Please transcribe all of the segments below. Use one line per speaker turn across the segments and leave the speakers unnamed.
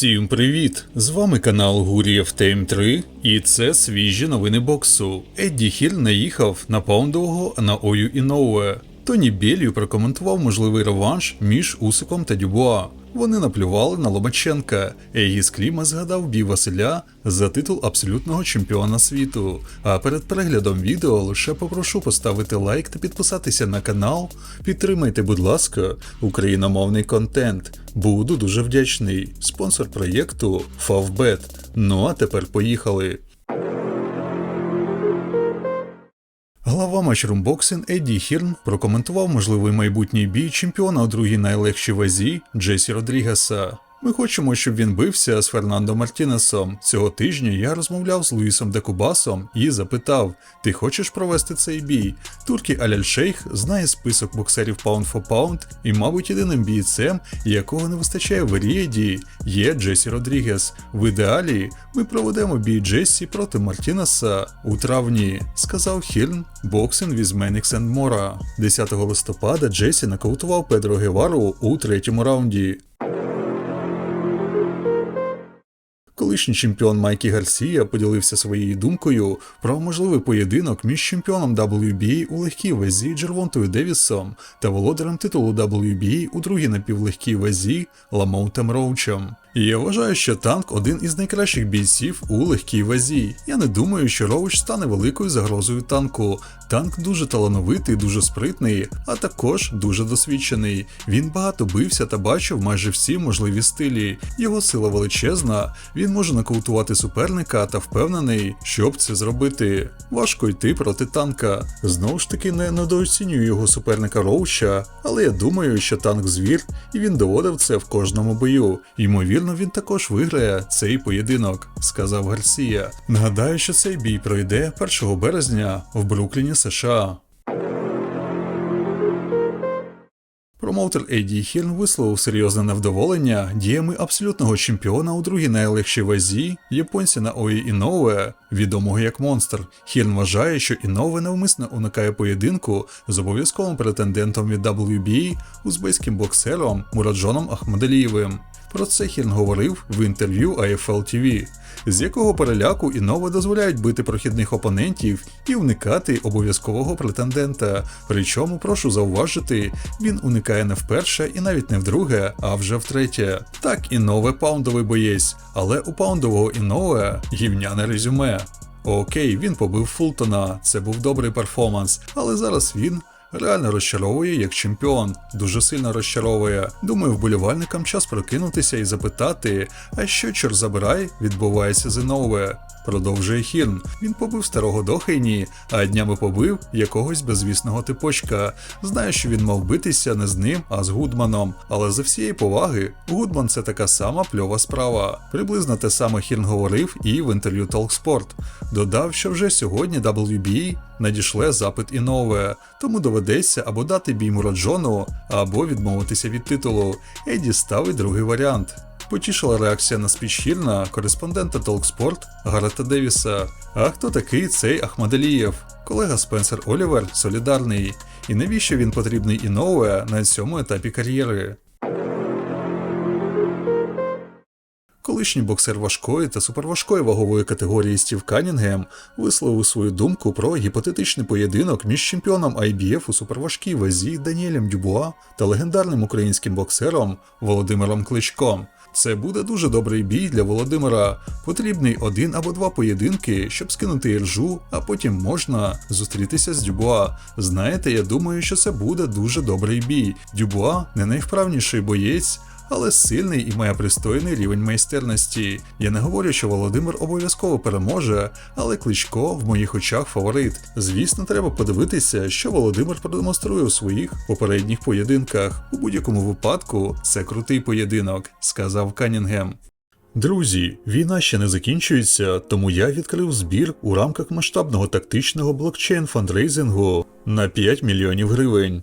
Всім привіт! З вами канал Гурієв Тейм 3 і це свіжі новини боксу. Едді Хіль наїхав на паундового на Ою Іноуе. Тоні Білью прокоментував можливий реванш між Усиком та Дюбуа. Вони наплювали на Ломаченка. Егіс Кліма згадав бій Василя за титул абсолютного чемпіона світу. А перед переглядом відео лише попрошу поставити лайк та підписатися на канал. Підтримайте, будь ласка, україномовний контент. Буду дуже вдячний. Спонсор проєкту Favbet. Ну а тепер поїхали. Глава матч Румбоксин Едді Хірн прокоментував можливий майбутній бій чемпіона у другій найлегшій вазі Джесі Родрігеса. Ми хочемо, щоб він бився з Фернандо Мартінесом. Цього тижня я розмовляв з Луїсом Декубасом і запитав: Ти хочеш провести цей бій? Туркі Аляль Шейх знає список боксерів Pound for Pound, і, мабуть, єдиним бійцем, якого не вистачає в Рієді, є Джесі Родрігес. В ідеалі ми проведемо бій Джесі проти Мартінеса у травні, сказав Хільн, боксинг with Менікс and Мора. 10 листопада Джесі нокаутував Педро Гевару у третьому раунді. Колишній чемпіон Майкі Гарсія поділився своєю думкою про можливий поєдинок між чемпіоном WBA у легкій вазі Джервонтою Девісом та володарем титулу WBA у другій напівлегкій вазі Ламоутом Роучем. Я вважаю, що танк один із найкращих бійців у легкій вазі. Я не думаю, що Роуч стане великою загрозою танку. Танк дуже талановитий, дуже спритний, а також дуже досвідчений. Він багато бився та бачив майже всі можливі стилі. Його сила величезна, він може нокаутувати суперника та впевнений, щоб це зробити. Важко йти проти танка. Знову ж таки, не недооцінюю його суперника Роуча, але я думаю, що танк звір, і він доводив це в кожному бою. Ймовірно, він також виграє цей поєдинок, сказав Гарсія. Нагадаю, що цей бій пройде 1 березня в Брукліні, США. Промоутер Еді Хірн висловив серйозне невдоволення діями абсолютного чемпіона у другій найлегшій вазі японця на Ої Інове, відомого як Монстр. Хірн вважає, що Інове навмисно уникає поєдинку з обов'язковим претендентом від WBA узбекським боксером Мураджоном Ахмадалієвим. Про це Хірн говорив в інтерв'ю AFL TV, з якого переляку Інове дозволяють бити прохідних опонентів і уникати обов'язкового претендента. Причому, прошу зауважити, він уникає не вперше і навіть не вдруге, а вже втретє. Так, Інове паундовий боєць, але у паундового Інове гівняне резюме. Окей, він побив Фултона, це був добрий перформанс, але зараз він реально розчаровує як чемпіон, дуже сильно розчаровує. Думаю, вболівальникам час прокинутися і запитати, а що чор забирай відбувається з Інове. Продовжує Хірн. Він побив старого Дохейні, а днями побив якогось безвісного типочка. Знаю, що він мав битися не з ним, а з Гудманом. Але за всієї поваги, Гудман це така сама пльова справа. Приблизно те саме Хірн говорив і в інтерв'ю Talksport. Додав, що вже сьогодні WBA надішле запит Інове, тому доведеться або дати бій Мураджону, або відмовитися від титулу. Еді ставить другий варіант. Потішила реакція на спіч Хірна кореспондента Talksport Гарета Девіса. А хто такий цей Ахмадалієв? Колега Спенсер Олівер солідарний. І навіщо він потрібний Інове на цьому етапі кар'єри? Колишній боксер важкої та суперважкої вагової категорії Стів Канінгем висловив свою думку про гіпотетичний поєдинок між чемпіоном IBF у суперважкій вазі Даніелем Дюбуа та легендарним українським боксером Володимиром Кличком. Це буде дуже добрий бій для Володимира. Потрібний один або два поєдинки, щоб скинути іржу, а потім можна зустрітися з Дюбуа. Знаєте, я думаю, що це буде дуже добрий бій. Дюбуа не найвправніший боєць. Але сильний і має пристойний рівень майстерності. Я не говорю, що Володимир обов'язково переможе, але Кличко в моїх очах фаворит. Звісно, треба подивитися, що Володимир продемонструє у своїх попередніх поєдинках. У будь-якому випадку це крутий поєдинок, сказав Канінгем. Друзі, війна ще не закінчується, тому я відкрив збір у рамках масштабного тактичного блокчейн фандрейзингу на 5 мільйонів гривень.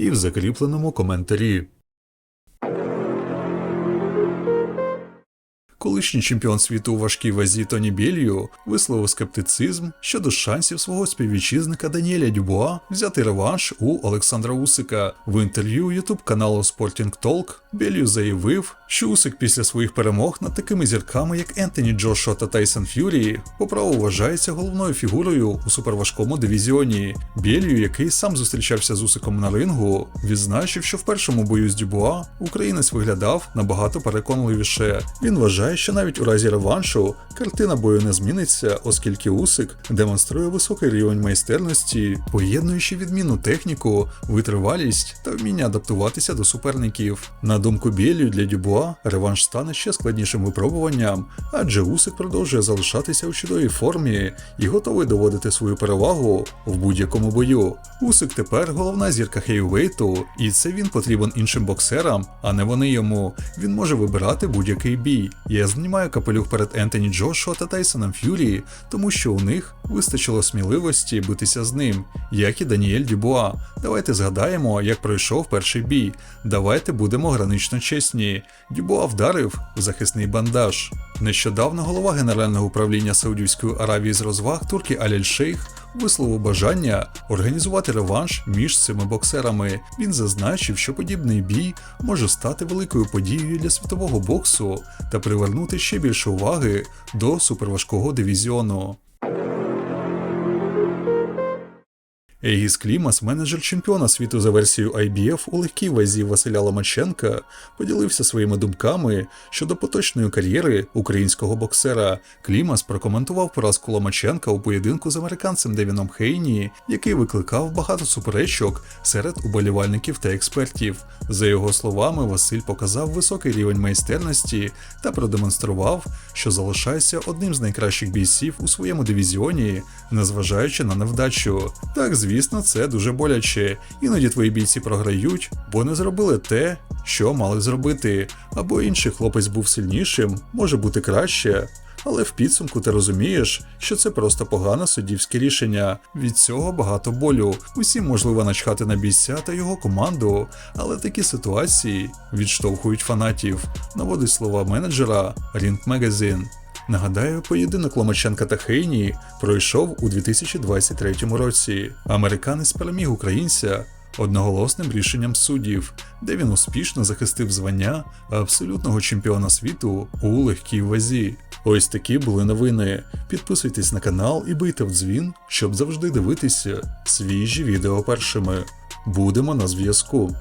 і в закріпленому коментарі. Колишній чемпіон світу у важкій вазі Тоні Бєлью висловив скептицизм щодо шансів свого співвітчизника Даніеля Дюбуа взяти реванш у Олександра Усика. В інтерв'ю ютуб каналу Sporting Talk Бєлью заявив, що Усик після своїх перемог над такими зірками, як Ентоні Джошуа та Тайсон Ф'юрі, по праву вважається головною фігурою у суперважкому дивізіоні. Бєлью, який сам зустрічався з Усиком на рингу, відзначив, що в першому бою з Дюбуа українець виглядав набагато переконливіше. Він вважає, що навіть у разі реваншу картина бою не зміниться, оскільки Усик демонструє високий рівень майстерності, поєднуючи відмінну техніку, витривалість та вміння адаптуватися до суперників. На думку Бєлю, для Дюбуа реванш стане ще складнішим випробуванням, адже Усик продовжує залишатися у чудовій формі і готовий доводити свою перевагу в будь-якому бою. Усик тепер головна зірка хейвейту, і це він потрібен іншим боксерам, а не вони йому. Він може вибирати будь-який бій. Я знімаю капелюх перед Ентоні Джошуа та Тайсоном Ф'юрії, тому що у них вистачило сміливості битися з ним, як і Даніель Дюбуа. Давайте згадаємо, як пройшов перший бій. Давайте будемо гранично чесні. Дюбуа вдарив у захисний бандаж. Нещодавно голова Генерального управління Саудівської Аравії з розваг Туркі Аляль Шейх висловив бажання організувати реванш між цими боксерами. Він зазначив, що подібний бій може стати великою подією для світового боксу та привернути ще більше уваги до суперважкого дивізіону. Егіс Клімас, менеджер чемпіона світу за версією IBF у легкій вазі Василя Ломаченка, поділився своїми думками щодо поточної кар'єри українського боксера. Клімас прокоментував поразку Ломаченка у поєдинку з американцем Девіном Хейні, який викликав багато суперечок серед уболівальників та експертів. За його словами, Василь показав високий рівень майстерності та продемонстрував, що залишається одним з найкращих бійців у своєму дивізіоні, незважаючи на невдачу. Так, звісно, це дуже боляче. Іноді твої бійці програють, бо не зробили те, що мали зробити. Або інший хлопець був сильнішим, може бути краще. Але в підсумку ти розумієш, що це просто погане суддівське рішення. Від цього багато болю. Усім можливо начхати на бійця та його команду, але такі ситуації відштовхують фанатів, наводить слова менеджера Ring Magazine. Нагадаю, поєдинок Ломаченка та Хейні пройшов у 2023 році. Американець переміг українця одноголосним рішенням суддів, де він успішно захистив звання абсолютного чемпіона світу у легкій вазі. Ось такі були новини. Підписуйтесь на канал і бийте в дзвін, щоб завжди дивитися свіжі відео першими. Будемо на зв'язку.